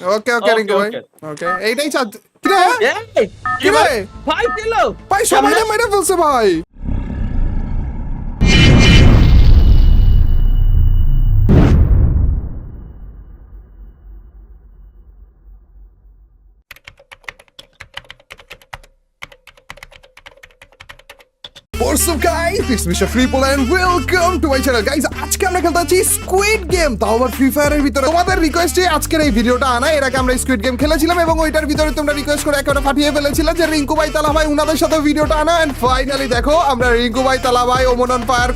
ওকে ওকে রিঙ্কু ভাই. ওকে এইটাই চাঁদ কি রে ভাই পেল ভাই সবাই মেরে ফেলছে ভাই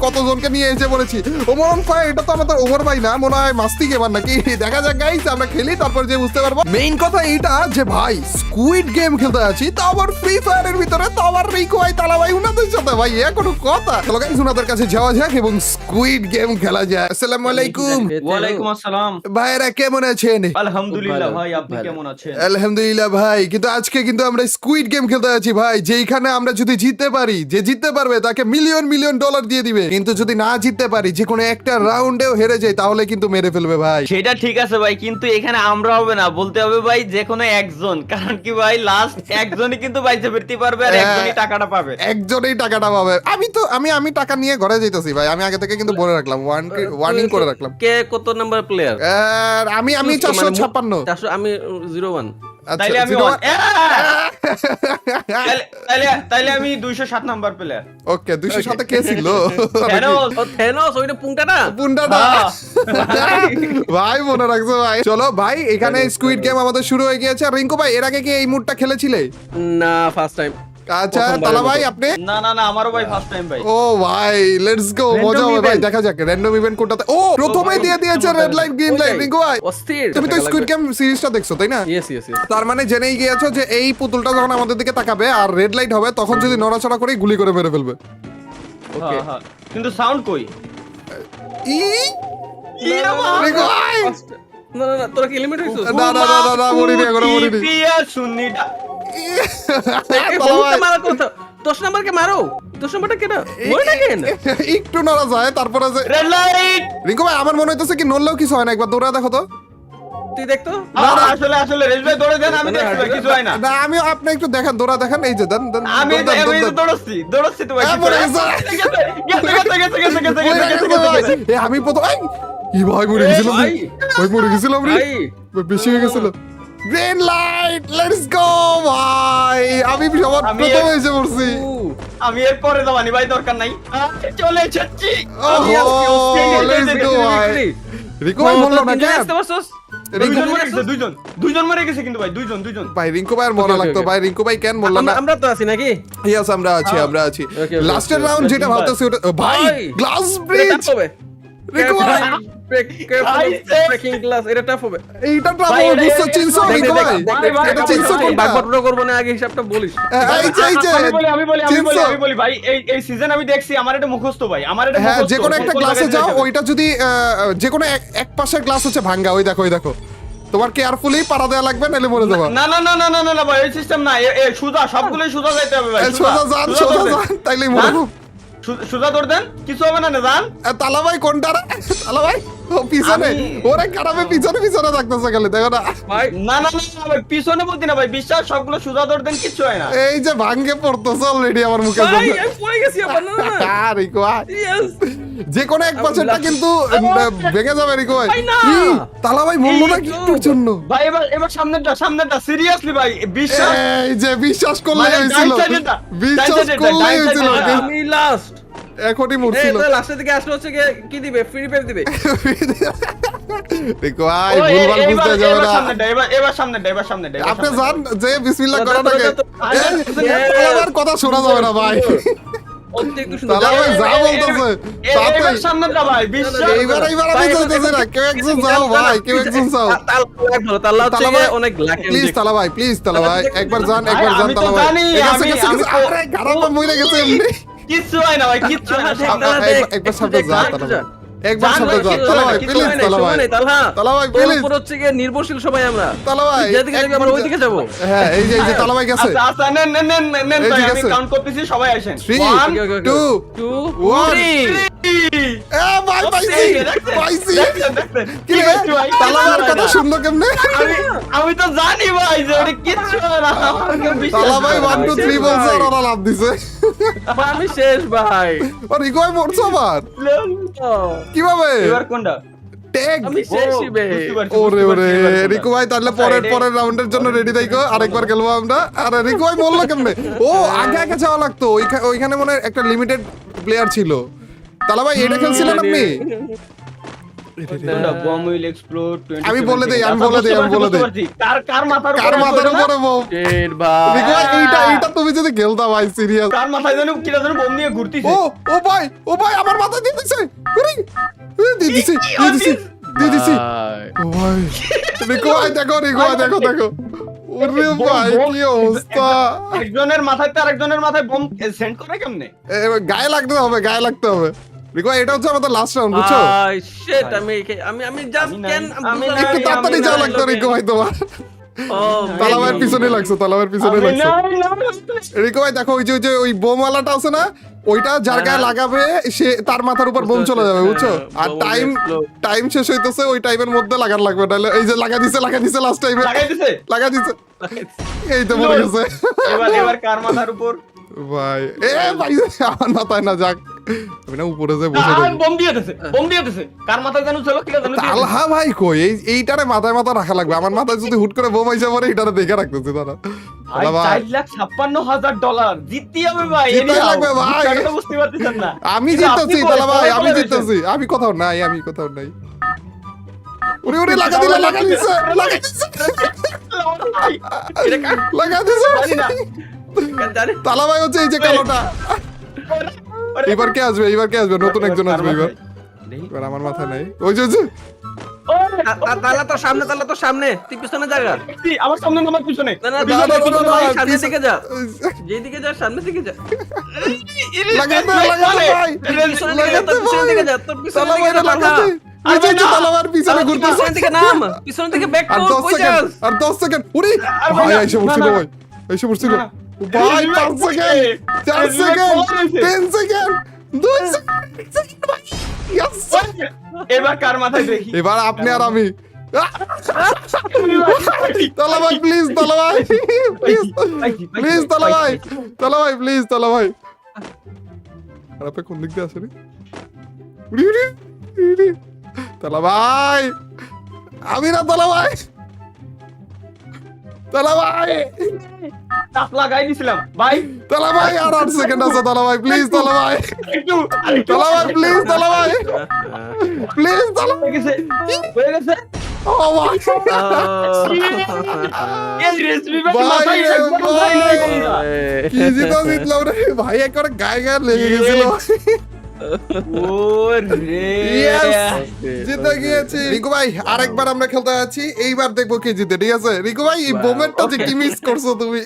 কতজনকে নিয়ে এসে বলেছি। ওমনন ফায়ার, এটা তো আমাদের ওমর ভাই না, মনে হয় মাস্তি গেমার নাকি? দেখা যাক গাইস আমরা খেলি, তারপর যে বুঝতে পারব। মেইন কথা এইটা যে ভাই স্কুইড গেম খেলতে আছি তাও আবার ফ্রি ফায়ারের ভিতরে, তাও আবার রিঙ্কু ভাই তালা ভাই উনাদের সাথে। ভাই এ কোনো চলো গাইস উনাদের কাছে যাওয়া যাক এবং স্কুইড গেম খেলা যায় আসসালামু আলাইকুম। ওয়ালাইকুম আসসালাম। ভাইরা কেমন আছেন? আলহামদুলিল্লাহ ভাই আপনি কেমন আছেন? আলহামদুলিল্লাহ ভাই কিন্তু আজকে কিন্তু আমরা স্কুইড গেম খেলতে যাচ্ছি ভাই যেখানে আমরা যদি জিততে পারি যে জিততে পারবে তাকে মিলিয়ন মিলিয়ন ডলার দিয়ে দিবে। কিন্তু যদি না জিততে পারি যে কোনো একটা রাউন্ডেও হেরে যাই তাহলে কিন্তু মেরে ফেলবে ভাই। সেটা ঠিক আছে ভাই কিন্তু এখানে আমরা হবে না বলতে হবে ভাই যে কোনো একজন। কারণ কি ভাই লাস্ট একজনই কিন্তু বাইচে ফিরতে পারবে আর হ্যাঁ। একজনই টাকাটা পাবে। একজনেই টাকাটা পাবে। আমি তো আমি আমি টাকা নিয়ে ঘরে যাইতেছি ভাই। আমি আগে থেকে কিন্তু বলে রাখলাম ওয়ার্নিং করে রাখলাম। কে কত নাম্বার প্লেয়ার আর আমি আমি চারশো ছাপ্পান্ন। চারশো আমি জিরো ওয়ান আচ্ছা তাইলে আমি zero one- one- তাইলে- তাইলে- তাইলে আমি দুইশো সাত নাম্বার প্লেয়ার ওকে দুইশো সাথে কে ছিল? কেন ও থেনোস ওইটা পুংটা না? পুন্ডাটা হ্যাঁ। ভাই মনে রাখছো ভাই। চলো ভাই এখানে স্কুইড গেম আমাদের শুরু হয়ে গিয়েছে। আর রিঙ্কু ভাই এর আগে কি এই মুডটা খেলেছিলে? না ফার্স্ট টাইম আচ্ছা তালা ভাই আপনি? না না না আমারও ভাই ফার্স্ট টাইম ভাই। ও ভাই লেটস গো মজা হবে ভাই দেখা যাক র্যান্ডম ইভেন্ট কোনটাতে ও প্রথমে দিয়ে দিয়েছে red light green light Rinku ভাই। অস্থির তুমি তো স্কুইড গেম সিরিজটা দেখছ তাই না? ইয়েস ইয়েস ইয়েস তার মানে জেনেই গিয়েছো যে এই পুতুলটা যখন আমাদের দিকে তাকাবে আর রেড লাইট হবে তখন যদি নড়াচড়া করে গুলি করে মেরে ফেলবে। ওকে। হ্যাঁ, হ্যাঁ। কিন্তু সাউন্ড কই? ই? রিঙ্কু ভাই! না না না তোরা কি এলিমেন্ট হইছিস না না না না না মরিনি এখনও মরিনি পিয়া শুনিটা এই তালা বলতে ভাই, মারা কথা। দশ নাম্বারকে মারো। দশ নাম্বারটা কেন মরে না কেন? একটু নড়া যায় তারপরে যে রিঙ্কু ভাই আমার মনে হইতেছে কি নড়লেও কিছু হয় না একবার দৌড়া দেখো তো। তুই দেখতো আসলে আসলে রেড লাইট দৌড়ে দেন আমি না, দেখছি ভাই, কিছু হয় না না আমি আপনি একটু দেখান দৌড়া দেখান এই যে দেন দেন আমি আমি দৌড় তো দেন। দৌড়চ্ছি দৌড়চ্ছি তো ভাই হ্যাঁ, না। ভাই। আমি প্রথম এই, ই ভাই মরে গেছিলাম ভাই। ভাই মরে গেছিলাম রে বেশি হয়ে গেছিল গ্রিন লাইট লেটস গো ভাই আমি সবার প্রথম এসে পড়ছি আমি এর পরে যাবানি ভাই দরকার নাই চলে এসেছি। ভাই। রিকো ভাই মরলো না কেন আসতে পারছস? রিঙ্কু দুইজন মরে গেছে? দুইজন। দুইজন মরে গেছে কিন্তু ভাই দুইজন দুইজন। রিঙ্কু ভাই মরা লাগতো। ভাই রিঙ্কু ভাই কেন বলল না? আমরা- তো আছি নাকি? ইয়েস আমরা আছি। আমরা আছি। লাস্টের রাউন্ড যেটা ভাবতেছি ওটা ভাই ভাই, গ্লাস ব্রিজ tough হবে রিকো ভাই ভাইছে। ব্রেকিং গ্লাস এটা টাফ হবে. এইটা তো ভাই, আমার এটা- বুঝছ? এটা- চিনছো দেখ, রিকো দেখ, ভাই দেখ, দেখ, দেখ, এটা দেখ, চিনছো দেখ, কোনটা ভাগ বটরা করব না আগে হিসাবটা বলিস। এই যে এই যে। আমি বলি আমি বলি আমি বলি চিনছো? আমি বলি ভাই এই এই সিজন আমি দেখছি আমার এটা মুখস্থ ভাই। আমার এটা হ্যাঁ মুখস্থ যে কোনো একটা গ্লাসে যাও ওইটা যদি আহ, যে এক- এক পাশের গ্লাস হচ্ছে ভাঙ্গা ওই দেখো ওই দেখো। তোমার কেয়ারফুলি পাড়া দেওয়া লাগবে নাহলে মরে যাবা। না না না না না না না ভাই এই সিস্টেম না সুজা সবগুলোই সুজা যাইতে হবে ভাই সোজা। যান সুজা যান তাইলেই মরে যাব সু- সুজা দৌড় দেন কিছু হবে না না যান। এ, তালা ভাই কোনটা তালাবাই? পিছনে। আমি- ওরে খারাপে পিছনে পিছনে থাকতেছে খালি দেখো না। না না না না ভাই পিছনে বলতে না ভাই বিশ্বাস সবগুলো সুজা দৌড় কিছু হয় না। এই যে ভাঙ্গে পড়তেছে অলরেডি আমার মুখে ভাই আমি পড়ে গেছি আবার না না আর রিকো যে কোনো এক বছরটা কিন্তু ভেঙে যাবে রিকো ভাই কি? তালা ভাই মরলো না জন্য? ভাই এবার এবার সামনেরটা সামনেরটা সিরিয়াসলি ভাই বিশ্বাস। এই যে বিশ্বাস করলে হয়েছিল। বিশ্বাস করলে হয়েছিল আমি লাস্ট এখনই এই মরছিল। তো লাস্টের দিকে আসলে হচ্ছে কি দিবে? ফ্রি পেপ দিবে? রিকো ভাই ভুলভাল বুঝতে যাবে না। সামনেটা, এবার- এবার সামনেটা, এবার সামনেটা, এবার আপনি। জান যে বিসমিল্লাহ আমার কথা শোনা যাবে না ভাই। একবার যান একবার যান তালা ভাই। গেছে, কিচ্ছু হয় না ভাই কিচ্ছু একবার শব্দ একবার শব্দ যা তালা ভাই প্লিজ তালা ভাই। তালা হ্যাঁ। ভাই প্লিজ উপর হচ্ছে গিয়ে নির্ভরশীল সবাই আমরা। তালা ভাই যেদিকে যাবে আমরা ওইদিকে যাব। হ্যাঁ এই যে এই যে হ্যাঁ। তালা ভাই গেছে। আচ্ছা, আচ্ছা নেন নেন নেন নেন ভাই আমি কাউন্ট করতেছি সবাই আসেন। 3 2 2 1 ভাই পাইছি? পাইছি? কি? কি রে করছি ভাই? তালা কথা শুনলো কেমনে? আমি আমি তো জানি ভাই যে ওটা কিচ্ছু না। তালা ভাই করে না ওয়ান টু ভাই। থ্রি বলছে আর ওরা লাভ দিছে। আমি শেষ ভাই। ভাই মরছো আবার? ও, কীভাবে? এবার কোনটা? ওরে ওরে। রিকু ভাই তাহলে পরের পরের রাউন্ডের জন্য রেডি থাকো আরেকবার খেলব আমরা। আর রিকু ভাই বলল কেমনে? ও আগে আগে যাওয়া লাগতো ওইখা- ওইখানে মনে হয় একটা লিমিটেড প্লেয়ার ছিল। তালা ভাই এটা খেলছিলেন আপনি? কোনটা? Bomb will explode 27 আমি বলে দেই, আমি বলে দেই, আমি বলে দেই। কার কার মাথার কার উপরে মাথার উপরে বম ভাই এইটা এইটা তুমি যদি খেলতা ভাই সিরিয়াস কার মাথায় যেন কিরা যেন বোম নিয়ে ঘুরতিছে? ও ও ভাই ও ভাই আমার মাথা দিয়ে দিছে। দিয়ে দিছে দিয়ে দিছে দিয়ে দিছে। ও ভাই রিকু ভাই দেখো রিকু ভাই দেখো দেখো। ওরে ভাই কি অবস্থা? একজনের মাথায় তো আরেকজনের মাথায় বোম সেন্ড করে কেমনে? গায়ে লাগতে হবে গায়ে লাগতে হবে। রিকো এটা হচ্ছে আমাদের লাস্ট রাউন্ড বুঝছ? শিট আমি আমি আমি জাস্ট কেন আমি একটু তাড়াতাড়ি যাওয়া লাগতো রিকো ভাই তোমার। ও, পিছনে লাগছো পিছনে লাগছো। রিকো ভাই দেখো ওই যে ওই যে ওই বোমওয়ালাটা আছে না ওইটা যার গায়ে হ্যাঁ। লাগাবে সে তার মাথার উপর বোম চলে যাবে বুঝছ? আর টাইম টাইম শেষ হইতেছে ওই টাইমের মধ্যে লাগার লাগবে নাহলে এই যে লাগা দিছে লাগা দিছে লাস্ট টাইমে লাগাই দিছে? লাগা দিছে। এই তো মরে গেছে। এবার এবার কার মাথার উপর? ভাই এ ভাই আমার মাথায় না যাক। না উপরে যে বসে দিয়ে বোম দিয়ে কার মাথায় দিয়ে ভাই কই? এই এইটারে মাথায় মাথা রাখা লাগবে। আমার মাথায় যদি হুট করে বোম আইসা দেখে রাখতেছি আমি জিততেছি তালা ভাই আমি জিততেছি। আমি কোথাও নাই আমি কোথাও নাই। উড়ে লাগা দিলে লাগা দিছে লাগা দিছে? লাগা দিছে। তালা ভাই হচ্ছে এই যে কালোটা। এবার কে আসবে? এবার কে আসবে? নতুন একজন আসবে এবার এবার আমার মাথায় নাই। ওই যে তালা তো সামনে তালা তো সামনে। তুই পিছনে জায়গা আমার সামনে আমার পিছনে। না যা। যেদিকে যা যা। লাগাতে লাগাতে যা, যা তোর যা আর দশ সেকেন্ড উড়ি। এসে পড়ছিল ভাই এসে পড়ছিল না, না। ভাই রিভাইভ পাঁচ করছে। সেকেন্ড চার রিভাইভ সেকেন্ড করেছে। তিন সেকেন্ড দুই সেকেন্ড ভাই Yes! এবার কার মাথায় দেখি এবার আপনি আর আমি তালা ভাই প্লিজ তালা ভাই প্লিজ প্লিজ তালা ভাই তালা ভাই প্লিজ তালা ভাই আর আপনি কোন দিক দিয়ে আসেন উড়ি উড়ি উড়ি তালা ভাই আমি না তালা ভাই তালা ভাই চাপ লাগাই দিছিলাম। ভাই। তালা ভাই আর আট সেকেন্ড আছে তালা ভাই প্লিজ তালা ভাই। তালা ভাই প্লিজ তালা ভাই। প্লিজ তালা হয়ে গেছে। হয়ে গেছে। কি জিতা জিতলাম রে? একবারে গায়ে গায়ে লেগে গেছিল! জিতে গিয়েছি। রিকু ভাই আরেকবার আমরা খেলতে যাচ্ছি। এইবার দেখব কে জিতে ঠিক আছে? রিকু ভাই এই বোমেরটা যে কি মিস করছ তুমি?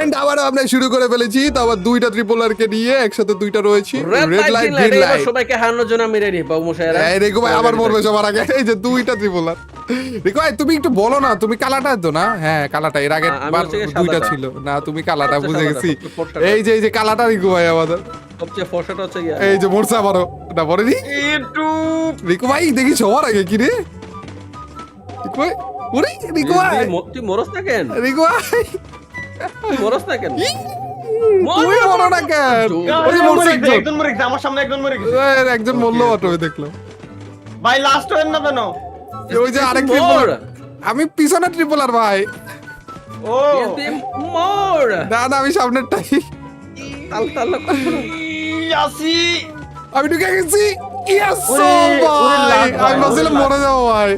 এন্ড আবার আমরা শুরু করে ফেলেছি তো আবার দুইটা ট্রিপলার কে নিয়ে একসাথে দুইটা রয়েছি। রেড লাইট গ্রিন লাইট সবাইকে হারানোর জন্য আমি রেডি বাবু মশাইরা এই রিকু ভাই আবার মরবে সবার আগে। এই যে দুইটা ত্রিপলার রিকু ভাই তুমি একটু বলো না তুমি কালাটা তো না? হ্যাঁ কালাটা এর আগে দুইটা ছিল। না তুমি কালাটা বুঝে গেছি। এই যে এই যে কালাটা রিকু ভাই আমাদের। সবচেয়ে ফর্সাটা হচ্ছে গিয়া এই যে মরছে আবারও। না পড়েনি একটু রিকু ভাই দেখি সবার আগে কি রে? রিকু ভাই ওরে রিকু ভাই। তুই মরস না কেন? রিকু ভাই। মরস না কেন? তুমি মরো না কেন? ওই একজন মরছে একজন। একজন মরে গেছে, আমার সামনে একজন মরে গেছে। একজন মরলো অটো দেখলাম ভাই লাস্ট হয়েন না কেন? ওই যে আরেক আমি পিছনে ট্রিপলার ভাই। ও তুই মর। না আমি সামনেরটাই। তাল তাল। আসি আমি ঢুকে গেছি। ইয়েস ভাই, আমি ভাবছিলাম। মরে যাব ভাই।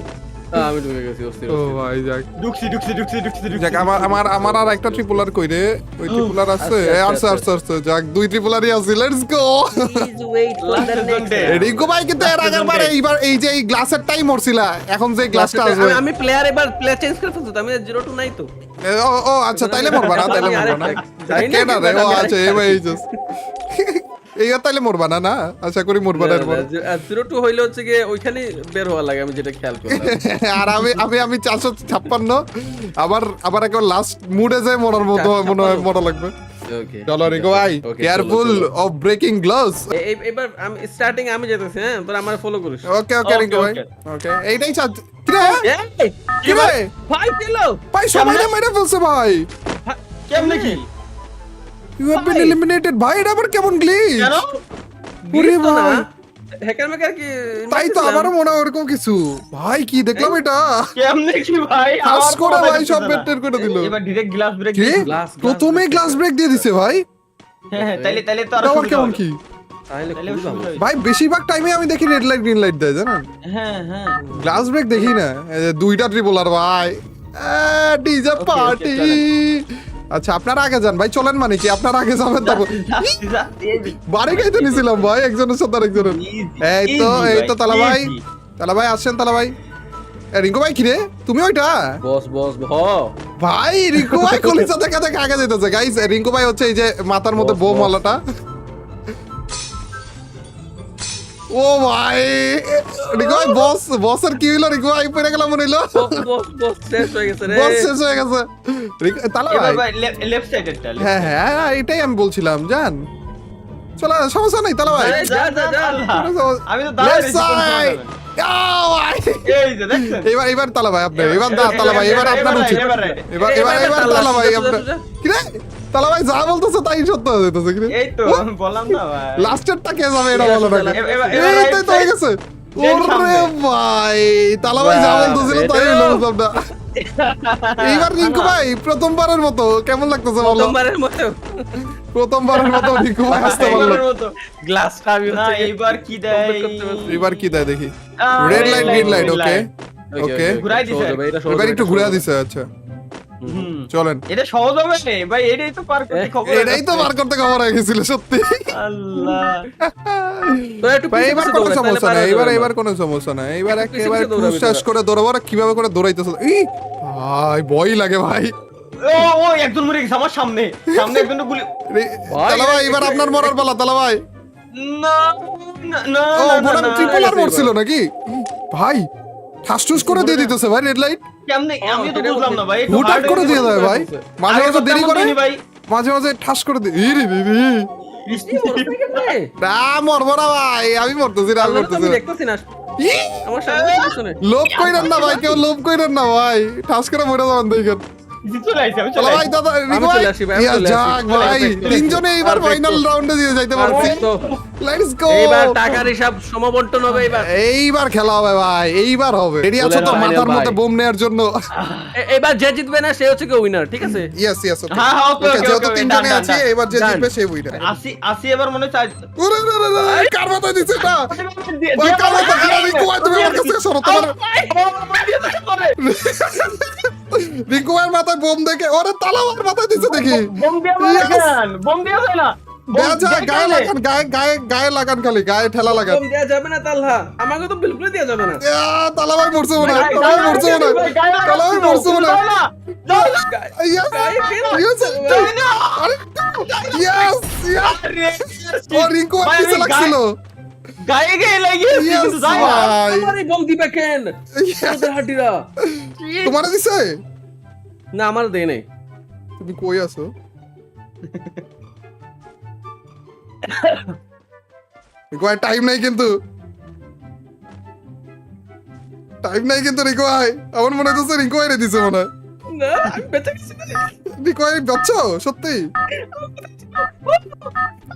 আমি ঢুকে গেছি অস্থির ও ভাই যাক। ঢুকছি ঢুকছি ঢুকছি ঢুকছি ঢুকছি। যাক আমার আমার আমার আর একটা ট্রিপলার কই রে ওই ট্রিপলার আছে। এ, আসছে আসছে আসছে যাক দুই ট্রিপলারই আছে। লেটস গো নেক্সট রিঙ্কু ভাই কিন্তু এর আগের বারে এইবার এই যে এই গ্লাসের টাই মরছিলা এখন যে গ্লাসটা আসবে আমি প্লেয়ার এবার প্লেয়ার চেঞ্জ করে ফেলছি আমি জিরো টু নাই তো। ও ও আচ্ছা তাইলে মরবা না তাইলে মরবা না। কেডা রে? ও আচ্ছা আরেকটা- এবার এই এইবার তাইলে মরবা না না আশা করি মরবা না জিরো টু হইলে হচ্ছে গিয়ে ওইখানে বের হওয়া লাগে আমি যেটা খেয়াল করলাম আর আমি আমি আমি চারশো ছাপ্পান্ন আবার আবার একবার লাস্ট মুডে যায় মরার মতো মনে হয় মরা লাগবে। চলো রিকো ভাই কেয়ারফুল। অফ ব্রেকিং গ্লাভস এবার আমি স্টার্টিং আমি যেতেছি হ্যাঁ? তোরা আমার ফলো করিস। ওকে ওকে রিকো ভাই। ওকে এইটাই চাচ্ছি কিরে? এই, কিরে? ভাই? ছিল ভাই সবাই মেরে ফেলছে ভাই কেমনে কি? ইউ হ্যাভ বিন ভাই। এলিমিনেটেড ভাই এটা আবার কেমন গ্লিচ কেন? না। ভাই। হ্যাকার মেকার কি তাই তো। আমারও মনে হয় ওরকম কিছু। ভাই কি দেখলাম এটা? কেমনে কি ভাই? আমার করে ভাই সব। বের করে দিল। এবার ডিরেক্ট গ্লাস ব্রেক glass প্রথমে break গ্লাস ব্রেক দিয়ে দিছে ভাই। হ্যাঁ তাইলে তাইলে তো আর কেমন কি। ভাই বেশিরভাগ টাইমে আমি দেখি রেড লাইট গ্রিন লাইট দেয় জানেন? হ্যাঁ হ্যাঁ। গ্লাস ব্রেক দেখি না। দুইটা ট্রিপলার ভাই। ডিজে okay, পার্টি আচ্ছা আপনারা আগে যান ভাই চলেন মানে কি? আপনারা আগে যাবেন তারপর। বাড়ি খাইতে নিছিলাম ভাই একজনের সাথে আরেকজনের। এই তো এই তো তালা ভাই। তালা ভাই আসছেন তালা ভাই। রিঙ্কু ভাই কিরে? তুমি ওইটা? বস বস হ। ভাই রিঙ্কু ভাই কলিজা দেখা দেখা আগে যেতেছে গাইস রিঙ্কু ভাই হচ্ছে এই যে মাথার মধ্যে বস। মালাটা ও ভাই রিঙ্কু ভাই বস বসের কি হইল রিঙ্কু ভাই পড়ে গেলাম মনে হইল বস শেষ হয়ে গেছে রে বস শেষ হয়ে গেছে ভাই ভাই লেফট সাইডেরটা হ্যাঁ হ্যাঁ এটাই আমি বলছিলাম জান চলো সমস্যা নাই তালা ভাই আমি তো এবার এবার তালা ভাই আপনি এবার দা এবার- তালা ভাই এবার এবার- আপনার এবার উচিত এবার এবার তালা, ভাই আপনার কি রে তালা ভাই যা বলতেছে তাই সত্য হয়ে যেতেছে কি রে এই তো আমি বললাম না ভাই লাস্টেরটা কে যাবে এটা বলো না এই তাই তো হয়ে গেছে ওরে ভাই তালা ভাই যা বাহ, বলতেছিল তাই হলো না এইবার রিঙ্কু ভাই প্রথমবার মতো কেমন লাগতেছে বলো? প্রথমবারের মতো। প্রথমবারের মতো রিঙ্কু ভাই আসতে পারল। গ্লাসটা আমি না এইবার কি দেয় এবার কি দেয় দেখি। Red light green light okay okay ঘুরাই দিছে। এবার একটু ঘুরে দিছে আচ্ছা। চলেন। এটা সহজ হবে না ভাই এটাই তো পার করতে খবর এটাই তো বার করতে খবর হয়ে গেছিল সত্যি। আল্লাহ। কোনো সমস্যা নাই এবার এবার কোনো সমস্যা নাই। একেবারে শেষ করে দৌড়াবো আর কীভাবে করে দৌড়াইতেছ? ভাই ভয় লাগে ভাই। ও ও একজন মরে গেছে আমার সামনে। সামনে একজন গুলি তালা ভাই এবার আপনার মরার পালা তালা ভাই। না না না ও না, বোনাম না, ট্রিপল আর মরছিল নাকি? ভাই ঠাস ঠুস করে দিয়ে দিতেছে ভাই রেড লাইট কেমনে আমি তো বুঝলাম না ভাই একটু করে দিয়ে। দেয় ভাই। মাঝে মাঝে দেরি করে মাঝে মাঝে ঠাস করে দিয়ে। না মরবো না ভাই আমি মরতেছি না আমি মরতেছি। দেখতেছি না। ই! আমার সামনে পিছনে লোভ কইরেন না ভাই কেউ লোভ কইরেন না ভাই। ঠাস করে মরে যাবেন দেখেন। ইয়া এইবার Perfect. ফাইনাল রাউন্ডে দিয়ে যাইতে পারছি Perfect. লেটস গো এইবার টাকার হিসাব সমবন্টন হবে এবার এইবার খেলা হবে ভাই এইবার হবে রেডি আছো তো মাথার মধ্যে বোম নেয়ার জন্য এবার যে জিতবে না সে হচ্ছে উইনার ঠিক আছে ইয়েস ইয়েস ওকে হ্যাঁ, হ্যাঁ, যেহেতু তিনজনে এবার যে জিতবে সে উইনার আসি আসি এবার মনে চাই ওরে রে রে রে কার মাথায় দিছে এটা কার মাথায় আরে তুমি আমার কাছে সরো তোমার রিকো ভাইয়ের মাথায় বোম দেখে ওরে তালাওয়ার মাথায় দিছে দেখি। বোম দিয়ে. লাগান বোম দিয়ে হয় না। বোম গায়ে লাগান গায়ে গায়ে গায়ে লাগান খালি গায়ে ঠেলা লাগান। কম দেয়া যাবে না তালহা আমাকে তো বিলকুল দেয়া যাবে না। মরছে মনে হয় গায়ে- মরছে লাগান, তালাভাই শুধু, মরছে না, না। কেন yes, দাও না। yes. আরে, ও ভাই, পিছে আমি লাগছিল। গায়ে গায়ে কিন্তু দাও না। ভাই। আমার এই বম দিবে কেন? Yes. হাটিরা। তোমারে দিছে? না আমার দেয় নাই। তুমি কই আছো? রিকো ভাই টাইম নাই কিন্তু। টাইম নাই কিন্তু রিকো ভাই আমার মনে হচ্ছে রিকো ভাই দিছে মনে হয়। না আমি বেঁচে গেছি। রিকো ভাই বাচ্চা সত্যি।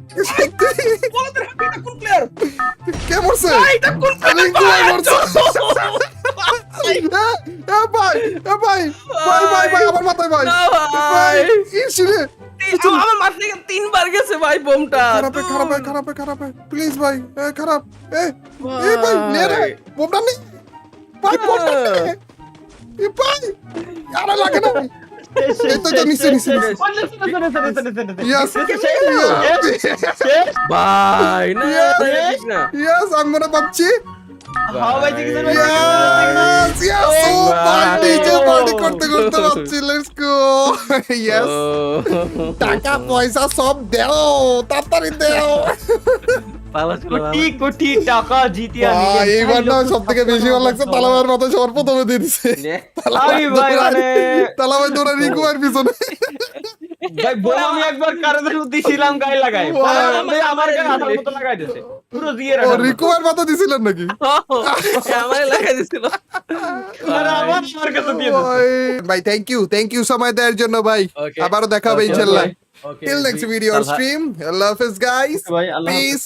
কে মরছে? এটা কোন প্লেয়ার মরছে? ভাই! ভাই ভাই ভাই ভাই আমার খারাপ খারাপ খারাপ খারাপ প্লিজ ভাই খারাপ। এ এ ভাই নে রে বোমটা ভাই বোমটা লাগে না। তো নিচে নিচে। ভাই না ইয়েস আমি মনে পাচ্ছি. টাকা পয়সা সব দেও তাড়াতাড়ি দেও। কোটি কোটি টাকা জিতিয়া ভাই, এইবার না সব বেশি ভালো লাগছে তালাবের মতো সবার প্রথমে দিয়ে দিছে। আমি ভাই মানে তালাবাই দৌড়া রিকুয়ার পিছনে। ভাই বলে আমি একবার কারণে দিছিলাম গায়ে লাগাই। আমার গায়ে আঠার মতো লাগাই দিছে। পুরো দিয়ে রাখা রিকুয়ার মতো। দিছিলেন নাকি? আমারে লাগাই দিছিল। ভাই। থ্যাংক ইউ থ্যাংক ইউ সময় দেওয়ার জন্য ভাই। আবারও দেখা হবে ইনশাল্লাহ। okay. Till next video stream আল্লাহ হাফেজ গাইস ভাই, আল্লাহ হাফেজ। পিস